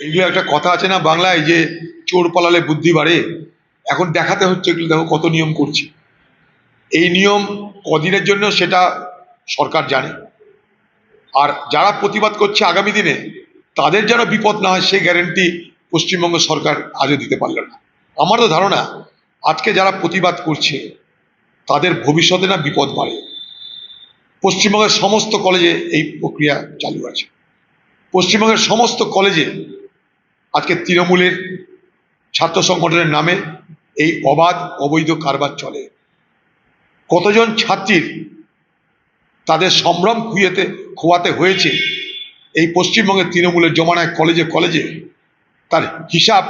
এগুলো একটা কথা আছে না বাংলায় যে চোর পালালে বুদ্ধি বাড়ে? এখন দেখাতে হচ্ছে এগুলো দেখো কত নিয়ম করছি। এই নিয়ম কদিনের জন্য সেটা সরকার জানে। আর যারা প্রতিবাদ করছে আগামী দিনে, তাদের যেন বিপদ না হয়, সেই গ্যারেন্টি পশ্চিমবঙ্গ সরকার আজও দিতে পারল না। আমার তো ধারণা, আজকে যারা প্রতিবাদ করছে, তাদের ভবিষ্যতে না বিপদ বাড়ে। পশ্চিমবঙ্গের সমস্ত কলেজে এই প্রক্রিয়া চালু আছে। পশ্চিমবঙ্গের সমস্ত কলেজে আজকে তৃণমূলের ছাত্র সংগঠনের নামে এই অবাধ, অবৈধ কারবার চলে। কতজন ছাত্রীর তাদের সম্ভ্রম খুঁয়েতে খোয়াতে হয়েছে, এই পশ্চিমবঙ্গের তৃণমূলের জমানায় কলেজে কলেজে, তার হিসাব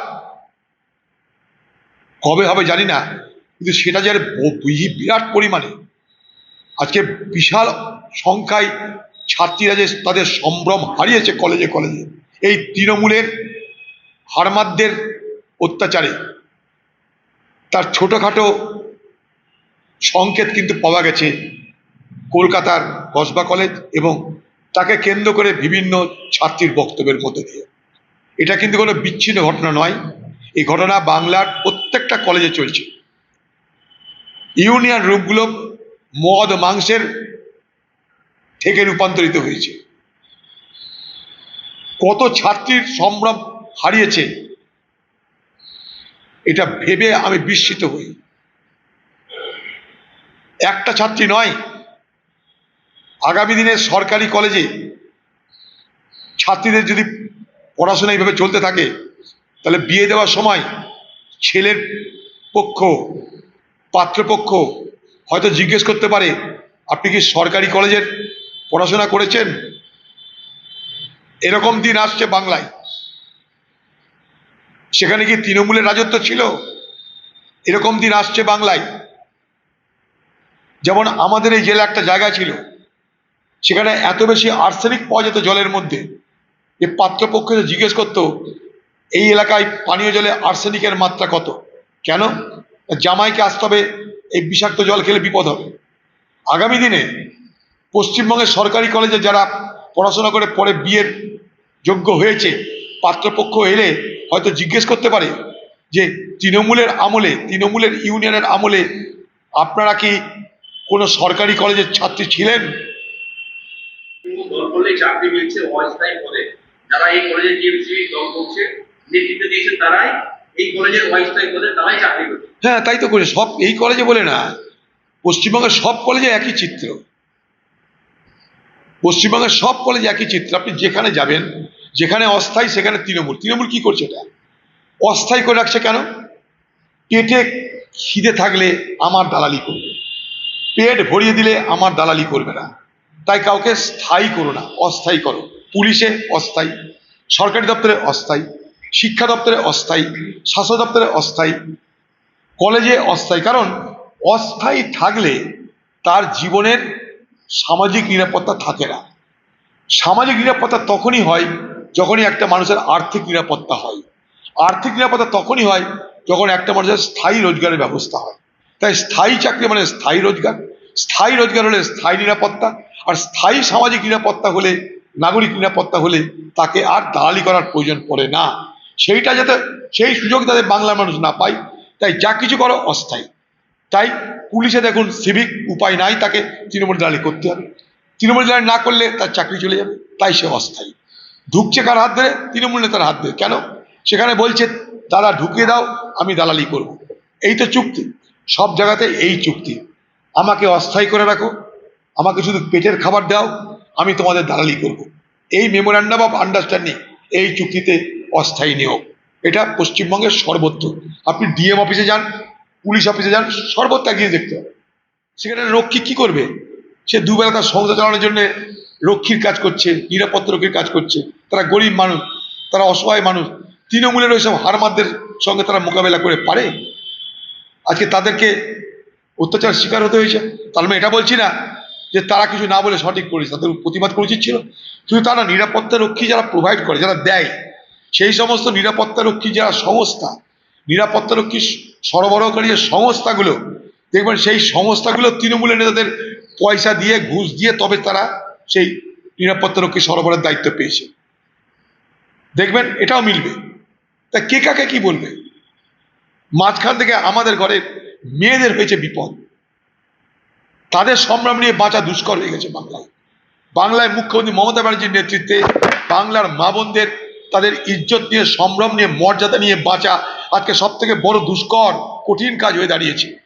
কবে হবে জানি না, কিন্তু সেটা যে বিরাট পরিমাণে। আজকে বিশাল সংখ্যায় ছাত্রীরা যে তাদের সম্ভ্রম হারিয়েছে কলেজে কলেজে, এই তৃণমূলের হারমাদদের অত্যাচারে। তার ছোটোখাটো সংকেত কিন্তু পাওয়া গেছে কলকাতার কসবা কলেজ এবং তাকে কেন্দ্র করে বিভিন্ন ছাত্রীর বক্তব্যের মধ্যে দিয়ে। এটা কিন্তু কোনো বিচ্ছিন্ন ঘটনা নয়। এই ঘটনা বাংলার প্রত্যেকটা কলেজে চলছে। ইউনিয়ন রূপগুলো মদ, মাংসের থেকে রূপান্তরিত হয়েছে। কত ছাত্রীর সম্ভ্রম হারিয়েছে। এটা ভেবে আমি বিস্মিত হই। একটা ছাত্রী নয়, আগামী দিনে সরকারি কলেজে ছাত্রীদের যদি পড়াশোনা এইভাবে চলতে থাকে, তাহলে বিয়ে দেওয়ার সময় ছেলের পক্ষ, পাত্রপক্ষ হয়তো জিজ্ঞেস করতে পারে, আপনি কি সরকারি কলেজের পড়াশোনা করেছেন? এরকম দিন আসছে বাংলায়। সেখানে কি তৃণমূলের রাজত্ব ছিল। এরকম দিন আসছে বাংলায়। যেমন আমাদের এই জেলা একটা জায়গা ছিল, সেখানে এত বেশি আর্সেনিক পাওয়া যেত জলের মধ্যে। যে পাত্রপক্ষ জিজ্ঞেস করতো, এই এলাকায় পানীয় জলে আর্সেনিকের মাত্রা কত? কেন? জামাইকে আসতে হবে, এই বিষাক্ত জল খেলে বিপদ হবে। আগামী দিনে পশ্চিমবঙ্গের সরকারি কলেজে যারা পড়াশোনা করে পরে বিয়ের যোগ্য হয়েছে, পাত্রপক্ষ এলে হয়তো জিজ্ঞেস করতে পারে যে তৃণমূলের আমলে তৃণমূলের ইউনিয়নের আমলে আপনারা কি কোনো সরকারি কলেজের ছাত্রী ছিলেন? চাকরি মিলছে অস্থায়ী পদে। যারা এই কলেজে টিএমসি দল করছে নেতৃত্ব দিয়েছেন তারাই এই কলেজের অস্থায়ী পদে তারাই চাকরি করছে। হ্যাঁ তাই তো করে সব এই কলেজে বলে না। পশ্চিমবঙ্গের সব কলেজে একই চিত্র। পশ্চিমবঙ্গের সব কলেজে একই চিত্র। আপনি যেখানে যাবেন যেখানে অস্থায়ী, সেখানে তৃণমূল। তৃণমূল কি করছে এটা? অস্থায়ী করে রাখছে কেন? পেটে খিদে থাকলে আমার দালালি করবে। পেট ভরিয়ে দিলে আমার দালালি করবে না। তাই কাউকে স্থায়ী করো না, অস্থায়ী করো। পুলিশে অস্থায়ী, সরকারি দপ্তরে অস্থায়ী, শিক্ষা দপ্তরে অস্থায়ী, স্বাস্থ্য দপ্তরে অস্থায়ী, কলেজে অস্থায়ী। কারণ অস্থায়ী থাকলে তার জীবনের সামাজিক নিরাপত্তা থাকে না। সামাজিক নিরাপত্তা তখনই হয় যখনই একটা মানুষের আর্থিক নিরাপত্তা হয়, আর্থিক নিরাপত্তা তখনই হয় যখন একটা মানুষের স্থায়ী রোজগারের ব্যবস্থা হয়। তাই স্থায়ী চাকরি মানে স্থায়ী রোজগার। স্থায়ী রোজগার হলে স্থায়ী নিরাপত্তা আর স্থায়ী সামাজিক নিরাপত্তা হলে, নাগরিক নিরাপত্তা হলে তাকে আর দালালি করার প্রয়োজন পড়ে না। সেইটা যাতে, সেই সুযোগ তাদের বাংলার মানুষ না পায়, তাই যা কিছু করো অস্থায়ী। তাই পুলিশে দেখুন সিভিক উপায় নাই তাকে তৃণমূল দালালি করতে হবে। তৃণমূল দালালি না করলে তার চাকরি চলে যাবে, তাই সে অস্থায়ী। ঢুকছে কার হাত ধরে? তৃণমূল নেতার হাত ধরে। কেন? সেখানে বলছে, দাদা, ঢুকিয়ে দাও, আমি দালালি করব। এই তো চুক্তি। সব জায়গাতে এই চুক্তি। আমাকে অস্থায়ী করে রাখো। আমাকে শুধু পেটের খাবার দাও, আমি তোমাদের দালালি করব। এই মেমোরান্ডাম অফ আন্ডারস্ট্যান্ডিং এই চুক্তিতে অস্থায়ী নিয়োগ। এটা পশ্চিমবঙ্গের সর্বত্র। আপনি ডিএম অফিসে যান, পুলিশ অফিসে যান, সর্বত্র গিয়ে দেখতে হবে। সেখানে রক্ষী কি করবে? সে দুবেলা তার সংসার চালানোর জন্য রক্ষীর কাজ করছে, নিরাপত্তা রক্ষীর কাজ করছে। তারা গরিব মানুষ, তারা অসহায় মানুষ। তৃণমূলের ওইসব হারমাদদের সঙ্গে তারা মোকাবেলা করে পারে? আজকে তাদেরকে অত্যাচার শিকার হতে হয়েছে। তার আমি এটা বলছি না যে তারা কিছু না বলে সঠিক করেছে। তাদের প্রতিবাদ করা উচিত ছিল। কিন্তু তারা নিরাপত্তা রক্ষী যারা প্রোভাইড করে, যারা দেয়, সেই সমস্ত নিরাপত্তা রক্ষী যারা সংস্থা, নিরাপত্তা রক্ষী সরবরাহকারী যে সংস্থাগুলো, দেখবেন সেই সংস্থাগুলো তৃণমূলের নেতাদের পয়সা দিয়ে, ঘুষ দিয়ে তবে তারা সেই নিরাপত্তা রক্ষী সরবরাহের দায়িত্ব পেয়েছে। দেখবেন এটাও মিলবে। তা কে কাকে কি বলবে? মাঝখান থেকে আমাদের ঘরের মেয়েদের হয়েছে বিপদ। তাদের সম্ভ্রম নিয়ে বাঁচা দুষ্কর হয়ে গেছে বাংলায়। বাংলায় মুখ্যমন্ত্রী মমতা ব্যানার্জির নেতৃত্বে বাংলার মা বোনদের তাদের ইজ্জত নিয়ে সম্ভ্রম নিয়ে, মর্যাদা নিয়ে বাঁচা আজকে সব থেকে বড় দুষ্কর, কঠিন কাজ হয়ে দাঁড়িয়েছে।